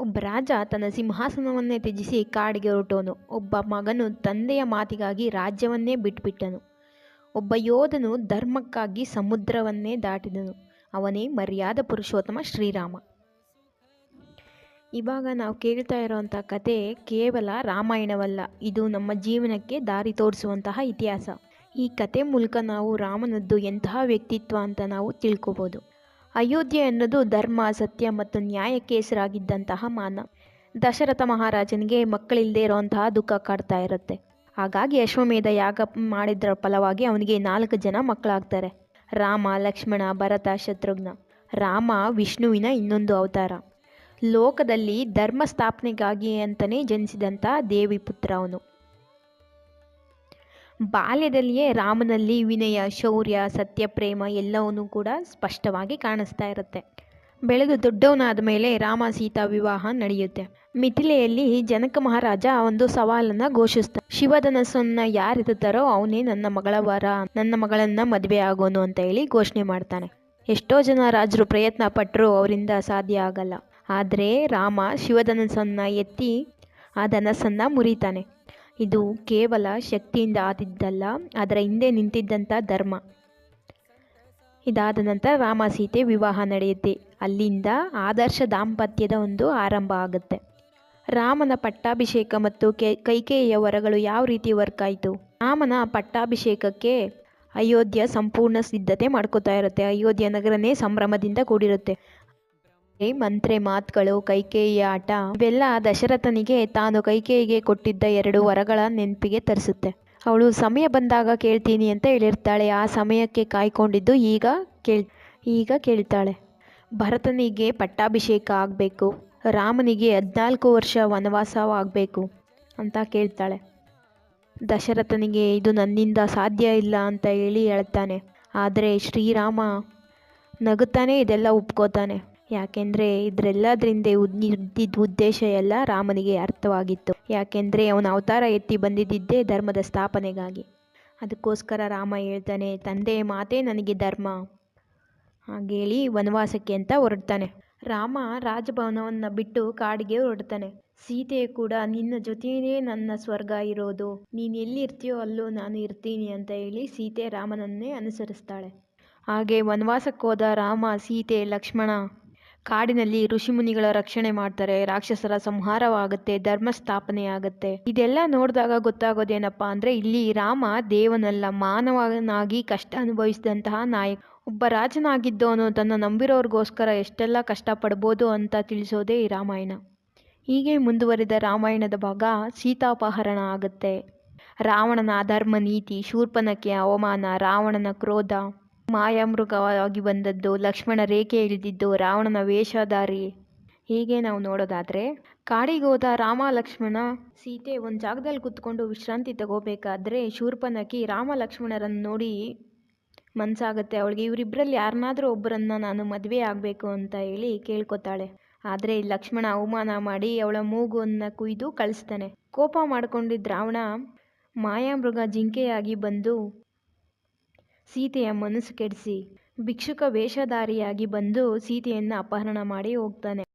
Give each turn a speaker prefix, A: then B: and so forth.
A: ಒಬ್ಬ ರಾಜ ತನ್ನ ಸಿಂಹಾಸನವನ್ನೇ ತ್ಯಜಿಸಿ ಕಾಡಿಗೆ ಹೊರಟೋನು ಒಬ್ಬ ಮಗನು ತಂದೆಯ ಮಾತಿಗಾಗಿ ರಾಜ್ಯವನ್ನೇ ಬಿಟ್ಬಿಟ್ಟನು ಒಬ್ಬ ಯೋಧನು ಧರ್ಮಕ್ಕಾಗಿ ಸಮುದ್ರವನ್ನೇ ದಾಟಿದನು. ಅವನೇ ಮರ್ಯಾದ ಪುರುಷೋತ್ತಮ ಶ್ರೀರಾಮ. ಇವಾಗ ನಾವು ಕೇಳ್ತಾ ಇರೋವಂಥ ಕತೆ ಕೇವಲ ರಾಮಾಯಣವಲ್ಲ. ಇದು ನಮ್ಮ ಜೀವನಕ್ಕೆ ದಾರಿ ತೋರಿಸುವಂತಹ ಇತಿಹಾಸ. ಈ ಕತೆ ಮೂಲಕ ನಾವು ರಾಮನದ್ದು ಎಂತಹ ವ್ಯಕ್ತಿತ್ವ ಅಂತ ನಾವು ತಿಳ್ಕೊಬೋದು. ಅಯೋಧ್ಯೆ ಅನ್ನೋದು ಧರ್ಮ, ಸತ್ಯ ಮತ್ತು ನ್ಯಾಯಕ್ಕೆ ಹೆಸರಾಗಿದ್ದಂತಹ ಮಾನ. ದಶರಥ ಮಹಾರಾಜನಿಗೆ ಮಕ್ಕಳಿಲ್ಲದೆ ಇರುವಂತಹ ದುಃಖ ಕಾಡ್ತಾ ಇರುತ್ತೆ. ಹಾಗಾಗಿ ಅಶ್ವಮೇಧ ಯಾಗ ಮಾಡಿದ್ರ ಫಲವಾಗಿ ಅವನಿಗೆ ನಾಲ್ಕು ಜನ ಮಕ್ಕಳಾಗ್ತಾರೆ. ರಾಮ, ಲಕ್ಷ್ಮಣ, ಭರತ, ಶತ್ರುಘ್ನ. ರಾಮ, ವಿಷ್ಣುವಿನ ಇನ್ನೊಂದು ಅವತಾರ. ಲೋಕದಲ್ಲಿ ಧರ್ಮ ಸ್ಥಾಪನೆಗಾಗಿ ಅಂತಲೇ ಜನಿಸಿದಂಥ ದೇವಿ ಪುತ್ರ ಅವನು. ಬಾಲ್ಯದಲ್ಲಿಯೇ ರಾಮನಲ್ಲಿ ವಿನಯ, ಶೌರ್ಯ, ಸತ್ಯ, ಪ್ರೇಮ ಎಲ್ಲವನ್ನೂ ಕೂಡ ಸ್ಪಷ್ಟವಾಗಿ ಕಾಣಿಸ್ತಾ ಇರುತ್ತೆ. ಬೆಳೆದು ದೊಡ್ಡವನಾದ ಮೇಲೆ ರಾಮ ಸೀತಾ ವಿವಾಹ ನಡೆಯುತ್ತೆ. ಮಿಥಿಲೆಯಲ್ಲಿ ಜನಕ ಮಹಾರಾಜ ಒಂದು ಸವಾಲನ್ನು ಘೋಷಿಸ್ತಾನೆ. ಶಿವಧನಸ್ಸನ್ನ ಯಾರಿರುತ್ತಾರೋ ಅವನೇ ನನ್ನ ಮಗಳ ವರ, ನನ್ನ ಮಗಳನ್ನ ಮದುವೆ ಆಗೋನು ಅಂತ ಹೇಳಿ ಘೋಷಣೆ ಮಾಡ್ತಾನೆ. ಎಷ್ಟೋ ಜನ ರಾಜರು ಪ್ರಯತ್ನ ಪಟ್ಟರು ಅವರಿಂದ ಸಾಧ್ಯ ಆಗಲ್ಲ. ಆದರೆ ರಾಮ ಶಿವಧನಸ್ಸನ್ನು ಎತ್ತಿ ಆ ಧನಸ್ಸನ್ನು ಮುರಿತಾನೆ. ಇದು ಕೇವಲ ಶಕ್ತಿಯಿಂದ ಆದಿದ್ದಲ್ಲ, ಅದರ ಹಿಂದೆ ನಿಂತಿದ್ದಂಥ ಧರ್ಮ. ಇದಾದ ನಂತರ ರಾಮ ಸೀತೆ ವಿವಾಹ ನಡೆಯುತ್ತೆ. ಅಲ್ಲಿಂದ ಆದರ್ಶ ದಾಂಪತ್ಯದ ಒಂದು ಆರಂಭ ಆಗುತ್ತೆ. ರಾಮನ ಪಟ್ಟಾಭಿಷೇಕ ಮತ್ತು ಕೈಕೇಯಿಯ ವರಗಳು ಯಾವ ರೀತಿ ವರ್ಕ್ ಆಯಿತು? ರಾಮನ ಪಟ್ಟಾಭಿಷೇಕಕ್ಕೆ ಅಯೋಧ್ಯ ಸಂಪೂರ್ಣ ಸಿದ್ಧತೆ ಮಾಡ್ಕೋತಾ ಇರುತ್ತೆ. ಅಯೋಧ್ಯ ನಗರನೇ ಸಂಭ್ರಮದಿಂದ ಕೂಡಿರುತ್ತೆ. ಮಂತ್ರೆ ಮಾತುಗಳು ಕೈಕೇಯಿಯ ಆಟ, ಇವೆಲ್ಲ ದಶರಥನಿಗೆ ತಾನು ಕೈಕೇಯಿಗೆ ಕೊಟ್ಟಿದ್ದ ಎರಡು ವರಗಳ ನೆನಪಿಗೆ ತರಿಸುತ್ತೆ. ಅವಳು, ಸಮಯ ಬಂದಾಗ ಕೇಳ್ತೀನಿ ಅಂತ ಹೇಳಿರ್ತಾಳೆ. ಆ ಸಮಯಕ್ಕೆ ಕಾಯ್ಕೊಂಡಿದ್ದು ಈಗ ಕೇಳ್, ಈಗ ಕೇಳ್ತಾಳೆ. ಭರತನಿಗೆ ಪಟ್ಟಾಭಿಷೇಕ ಆಗಬೇಕು. ರಾಮನಿಗೆ ಹದಿನಾಲ್ಕು ವರ್ಷ ವನವಾಸವಾಗಬೇಕು ಅಂತ ಕೇಳ್ತಾಳೆ. ದಶರಥನಿಗೆ, ಇದು ನನ್ನಿಂದ ಸಾಧ್ಯ ಇಲ್ಲ ಅಂತ ಹೇಳಿ ಹೇಳ್ತಾನೆ. ಆದರೆ ಶ್ರೀರಾಮ ನಗುತ್ತಾನೆ, ಇದೆಲ್ಲ ಒಪ್ಕೋತಾನೆ. ಯಾಕೆಂದರೆ ಇದರೆಲ್ಲದರಿಂದ ಇದ್ದಿದ್ದ ಉದ್ದೇಶ ಎಲ್ಲ ರಾಮನಿಗೆ ಅರ್ಥವಾಗಿತ್ತು. ಯಾಕೆಂದರೆ ಅವನ ಅವತಾರ ಎತ್ತಿ ಬಂದಿದ್ದೇ ಧರ್ಮದ ಸ್ಥಾಪನೆಗಾಗಿ. ಅದಕ್ಕೋಸ್ಕರ ರಾಮ ಹೇಳ್ತಾನೆ, ತಂದೆ, ಮಾತೇ ನನಗೆ ಧರ್ಮ. ಹಾಗೇಳಿ ವನವಾಸಕ್ಕೆ ಅಂತ ಹೊರಡ್ತಾನೆ. ರಾಮ ರಾಜಭವನವನ್ನು ಬಿಟ್ಟು ಕಾಡಿಗೆ ಹೊರಡ್ತಾನೆ. ಸೀತೆ ಕೂಡ, ನಿನ್ನ ಜೊತೆಯೇ ನನ್ನ ಸ್ವರ್ಗ ಇರೋದು. ನೀನು ಎಲ್ಲಿರ್ತೀಯೋ ಅಲ್ಲೂ ನಾನು ಇರ್ತೀನಿ ಅಂತ ಹೇಳಿ ಸೀತೆ ರಾಮನನ್ನೇ ಅನುಸರಿಸ್ತಾಳೆ. ಹಾಗೆ ವನವಾಸಕ್ಕೆ ಹೋದ ರಾಮ ಸೀತೆ ಲಕ್ಷ್ಮಣ ಕಾಡಿನಲ್ಲಿ ಋಷಿಮುನಿಗಳ ರಕ್ಷಣೆ ಮಾಡ್ತಾರೆ, ರಾಕ್ಷಸರ ಸಂಹಾರವಾಗುತ್ತೆ ಧರ್ಮ ಸ್ಥಾಪನೆ ಆಗುತ್ತೆ ಇದೆಲ್ಲ ನೋಡಿದಾಗ ಗೊತ್ತಾಗೋದೇನಪ್ಪ ಅಂದ್ರೆ, ಇಲ್ಲಿ ರಾಮ ದೇವನಲ್ಲ, ಮಾನವನಾಗಿ ಕಷ್ಟ ಅನುಭವಿಸಿದಂತಹ ನಾಯಕ. ಒಬ್ಬ ರಾಜನಾಗಿದ್ದವನು ತನ್ನ ನಂಬಿರೋರಿಗೋಸ್ಕರ ಎಷ್ಟೆಲ್ಲ ಕಷ್ಟ ಪಡ್ಬೋದು ಅಂತ ತಿಳಿಸೋದೇ ಈ ರಾಮಾಯಣ. ಹೀಗೆ ಮುಂದುವರಿದ ರಾಮಾಯಣದ ಭಾಗ ಸೀತಾಪಹರಣ ಆಗುತ್ತೆ. ರಾವಣನ ಅಧರ್ಮ ನೀತಿ, ಶೂರ್ಪನಕ್ಕೆ ಅವಮಾನ, ರಾವಣನ ಕ್ರೋಧ. ಮಾಯಾಮೃಗವಾಗಿ ಬಂದದ್ದು, ಲಕ್ಷ್ಮಣ ರೇಖೆ ಇಳಿದಿದ್ದು, ರಾವಣನ ವೇಷಧಾರಿ. ಹೀಗೆ ನಾವು ನೋಡೋದಾದರೆ ಕಾಡಿಗೋದ ರಾಮ, ಲಕ್ಷ್ಮಣ ಸೀತೆ ಒಂದು ಜಾಗದಲ್ಲಿ ಕುತ್ಕೊಂಡು ವಿಶ್ರಾಂತಿ ತಗೋಬೇಕಾದ್ರೆ ಶೂರ್ಪನಕಿ ರಾಮ, ಲಕ್ಷ್ಮಣರನ್ನು ನೋಡಿ ಮನಸ್ಸಾಗುತ್ತೆ ಅವಳಿಗೆ ಇವರಿಬ್ಬರಲ್ಲಿ ಯಾರನ್ನಾದರೂ ಒಬ್ಬರನ್ನ ನಾನು ಮದುವೆ ಆಗಬೇಕು ಅಂತ ಹೇಳಿ ಕೇಳ್ಕೊತಾಳೆ. ಆದರೆ ಲಕ್ಷ್ಮಣ ಅವಮಾನ ಮಾಡಿ ಅವಳ ಮೂಗುವನ್ನು ಕುಯ್ದು ಕಳಿಸ್ತಾನೆ. ಕೋಪ ಮಾಡಿಕೊಂಡಿದ್ದ ರಾವಣ ಮಾಯಾಮೃಗ ಜಿಂಕೆಯಾಗಿ ಬಂದು ಸೀತೆಯ ಮನಸ್ಸು ಕೆಡಿಸಿ ಭಿಕ್ಷುಕ ವೇಷಧಾರಿಯಾಗಿ ಬಂದು ಸೀತೆಯನ್ನು ಅಪಹರಣ ಮಾಡಿ ಹೋಗ್ತಾನೆ.